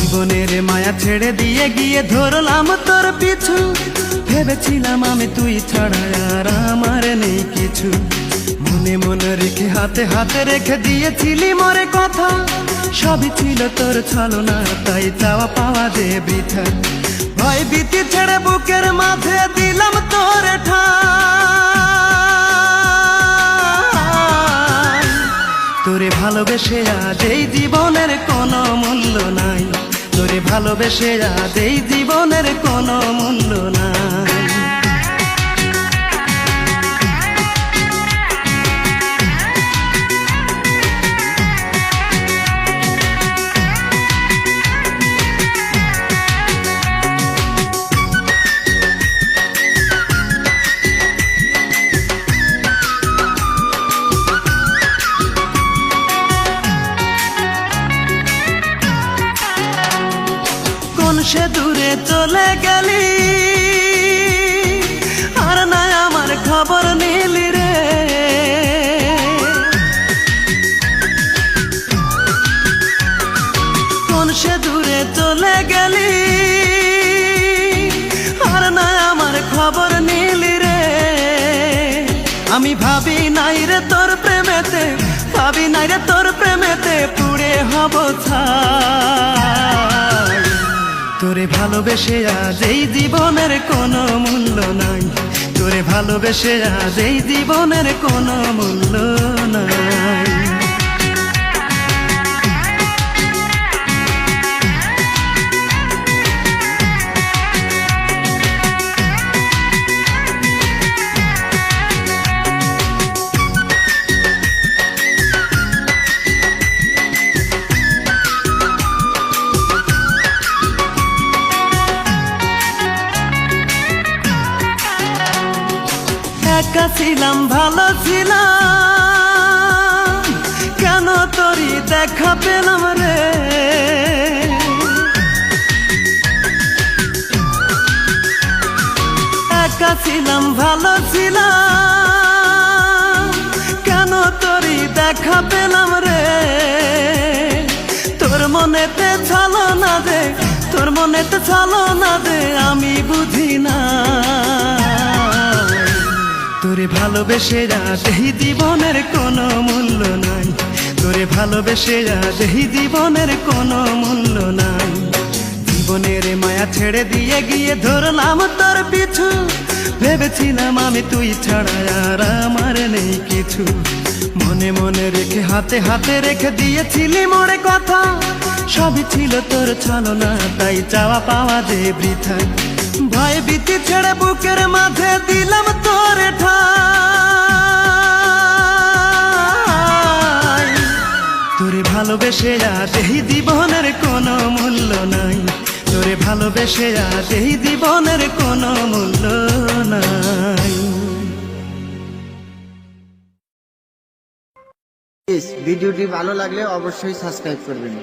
জীবনের মায়া ছেড়ে দিয়ে গিয়ে ধরলাম তোর পিছু। ভেবেছিলাম আমি তুই ছাড়া আর আমার নেই কিছু। মনে মনে রেখে হাতে হাতে রেখে দিয়েছিলি মরে কথা। সবই ছিল তোর ছলনা, তাই চাওয়া পাওয়া যে বৃথা। ভয় ভীতি ছেড়ে বুকের মাঝে দিলাম তোর ঠাই। তোরে ভালোবেসে আজ এই জীবনের কোনো মূল্য নাই। তোরে ভালোবেসে আজ এই জীবনের কোন সে দূরে চলে গেলি। আর না আমার খবর নিলি রে। কোন সে দূরে চলে গেলি। আর না আমার খবর নিলি রে। আমি ভাবি নাই রে তোর প্রেমেতে, ভাবি নাই রে তোর প্রেমেতে পুড়ে হব ছাই। ভালোবেসে আজ এই জীবনের কোনো মূল্য নাই। তোরে ভালোবেসে আজ এই জীবনের কোনো একা ছিলাম, ভালো ছিলাম। কেন তোরই দেখা পেলাম রে? একা ছিলাম, ভালো ছিলাম। কেন তোরই দেখা পেলাম রে? তোর মনেতে ছালো না দে তোর মনেতে ছালো না দে আমি বুঝি না। তোরে ভালোবেসে আজ এই জীবনের কোনো মূল্য নাই। তোরে ভালোবেসে আজ এই জীবনের কোনো মূল্য নাই। জীবনের মায়া ছেড়ে দিয়ে গিয়ে ধরলাম তোর পিছু। ভেবেছিলাম আমি তুই ছাড়া আর আমার নেই কিছু। মনে মনে রেখে, হাতে হাতে রেখে দিয়েছিলি মোড়ে কথা। সবই ছিল তোর ছলনা, তাই চাওয়া পাওয়া যে বৃথা। ভয় ভীতি ছেড়ে বুকের মাঝে দিলাম তোর তোরে ভালোবেসে আজ এই জীবনের কোনো মূল্য নাই। তোরে ভালোবেসে আজ এই জীবনের কোনো মূল্য নাই। ভিডিওটি ভালো লাগলে অবশ্যই সাবস্ক্রাইব করবেন।